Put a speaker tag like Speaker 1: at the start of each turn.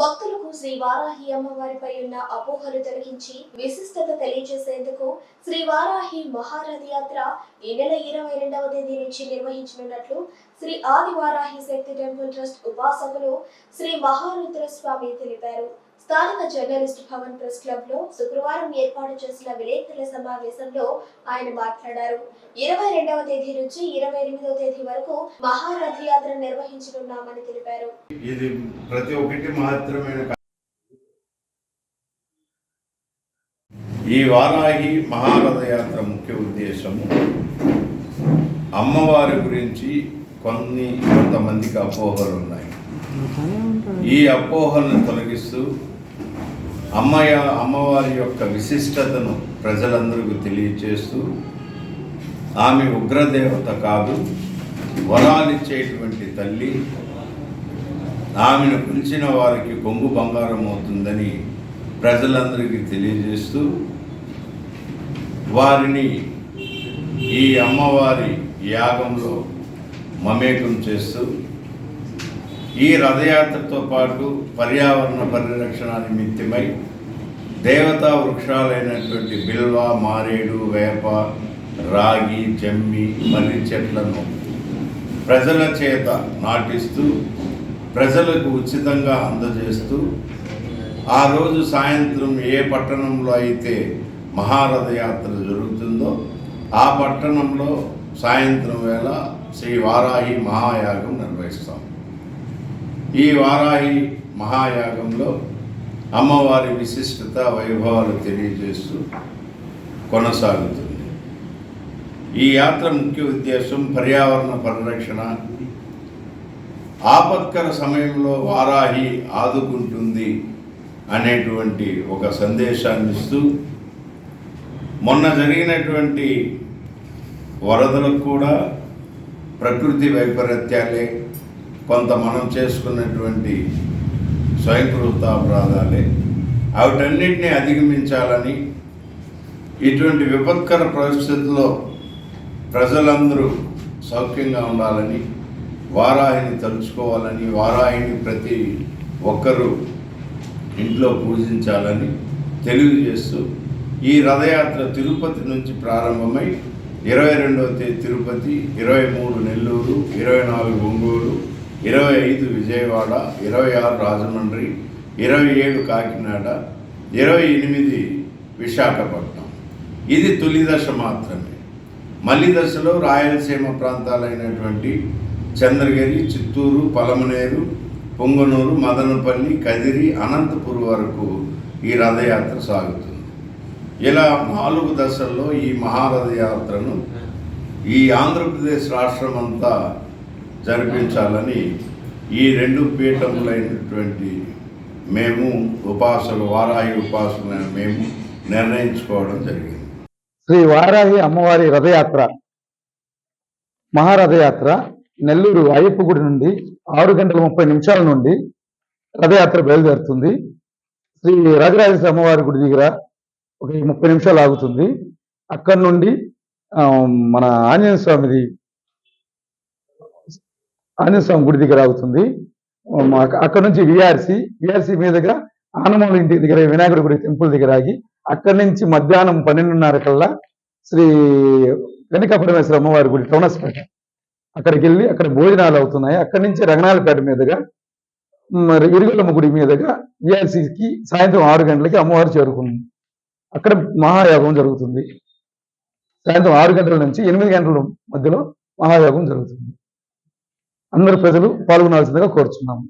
Speaker 1: భక్తులకు శ్రీ వారాహి అమ్మవారిపై ఉన్న అపోహలు తొలగించి విశిష్టత తెలియజేసేందుకు శ్రీ వారాహి మహారథ యాత్ర ఈ నెల ఇరవై రెండవ తేదీ నుంచి నిర్వహించనున్నట్లు శ్రీ ఆది వారాహి శక్తి టెంపుల్ ట్రస్ట్ ఉపాసకులు శ్రీ మహారుద్ర స్వామి తెలిపారు. స్థానిక జర్నలిస్ట్ భవన్ ప్రెస్ క్లబ్లో శుక్రవారం ఏర్పాటు చేసిన విలేకరుల సమావేశంలో ఆయన మాట్లాడారు. ఇరవై రెండవ తేదీ నుంచి ఇరవై ఎనిమిదవ తేదీ వరకు మహారథ యాత్ర నిర్వహించనున్నామని తెలిపారు.
Speaker 2: ఇది ప్రతి ఒక్కటి మాత్రమే. ఈ వారాహి మహారథ యాత్ర ముఖ్య ఉద్దేశము. అమ్మవారి గురించి కొన్ని కొంతమందికి అపోహలు ఉన్నాయి ఈ అపోహలను తొలగిస్తూ అమ్మయ అమ్మవారి యొక్క విశిష్టతను ప్రజలందరికీ తెలియచేస్తూ ఆమె ఉగ్రదేవత కాదు వరాలిచ్చేటువంటి తల్లి ఆమెను పిలిచిన వారికి కొంగు బంగారం అవుతుందని ప్రజలందరికీ తెలియజేస్తూ వారిని ఈ అమ్మవారి యాగంలో మమేకం చేస్తూ ఈ రథయాత్రతో పాటు పర్యావరణ పరిరక్షణ నిమిత్తమై దేవతా వృక్షాలైనటువంటి బిల్వ మారేడు వేప రాగి జమ్మి మర్రి చెట్లను ప్రజల చేత నాటిస్తూ ప్రజలకు ఉచితంగా అందజేస్తూ ఆ రోజు సాయంత్రం ఏ పట్టణంలో అయితే మహారథయాత్ర జరుగుతుందో ఆ పట్టణంలో సాయంత్రం వేళ శ్రీ వారాహి మహాయాగం నిర్వహిస్తాం. ఈ వారాహి మహాయాగంలో అమ్మవారి విశిష్టత వైభవాలు తెలియజేస్తూ కొనసాగుతుంది. ఈ యాత్ర ముఖ్య ఉద్దేశం పర్యావరణ పరిరక్షణ. ఆపత్కర సమయంలో వారాహి ఆదుకుంటుంది అనేటువంటి ఒక సందేశాన్ని ఇస్తూ మొన్న జరిగినటువంటి వరదలకు కూడా ప్రకృతి వైపరీత్యాలే కొంత మనం చేసుకున్నటువంటి స్వయంకృతాపరాధాలే వాటన్నిటిని అధిగమించాలని ఇటువంటి విపత్కర పరిస్థితుల్లో ప్రజలందరూ సౌఖ్యంగా ఉండాలని వారాహిని తలుచుకోవాలని వారాహిని ప్రతి ఒక్కరూ ఇంట్లో పూజించాలని తెలియజేస్తూ ఈ రథయాత్ర తిరుపతి నుంచి ప్రారంభమై ఇరవై రెండవ తేదీ తిరుపతి ఇరవై మూడు నెల్లూరు ఇరవై నాలుగు ఒంగోలు ఇరవై ఐదు విజయవాడ ఇరవై ఆరు రాజమండ్రి ఇరవై ఏడు కాకినాడ ఇరవై ఎనిమిది విశాఖపట్నం. ఇది తొలి దశ మాత్రమే. మలి దశలో రాయలసీమ ప్రాంతాలైనటువంటి చంద్రగిరి చిత్తూరు పలమనేరు పొంగనూరు మదనపల్లి కదిరి అనంతపురం వరకు ఈ రథయాత్ర సాగుతుంది. ఇలా నాలుగు దశల్లో ఈ మహారథయాత్రను ఈ ఆంధ్రప్రదేశ్ రాష్ట్రం అంతా జరిపించాలని ఈ రెండు పీఠములైనటువంటి మేము ఉపాసలు వారాహి ఉపాసన మేము నిర్ణయించుకోవడం జరిగింది.
Speaker 3: శ్రీ వారాహి అమ్మవారి రథయాత్ర మహారథయాత్ర నెల్లూరు అయ్యప్ప గుడి నుండి ఆరు గంటల ముప్పై నిమిషాల నుండి రథయాత్ర బయలుదేరుతుంది. శ్రీ రాజరాజేశ్వర అమ్మవారి గుడి దగ్గర ఒక ముప్పై నిమిషాలు ఆగుతుంది. అక్కడి నుండి మన ఆంజనేయ స్వామిది ఆంజనేయ గుడి దగ్గర ఆగుతుంది. అక్కడ నుంచి విఆర్సి విఆర్సి మీదుగా ఆనమూల ఇంటి దగ్గర వినాయకుడి గుడి టెంపుల్ దగ్గర ఆగి అక్కడి నుంచి మధ్యాహ్నం పన్నెండున్నర కల్లా శ్రీ వెనకపరమేశ్వర అమ్మవారి గుడి టౌనస్పేట అక్కడికి వెళ్ళి అక్కడ భోజనాలు అవుతున్నాయి. అక్కడి నుంచి రంగనాలపేట మీదుగా మరి ఇరుగులమ్మ గుడి మీదుగా విఆర్సికి సాయంత్రం ఆరు గంటలకి అమ్మవారు చేరుకుంది. అక్కడ మహాయోగం జరుగుతుంది. సాయంత్రం ఆరు గంటల నుంచి ఎనిమిది గంటల మధ్యలో మహాయోగం జరుగుతుంది. అందరు ప్రజలు పాల్గొనాల్సిందిగా కోరుచున్నాము.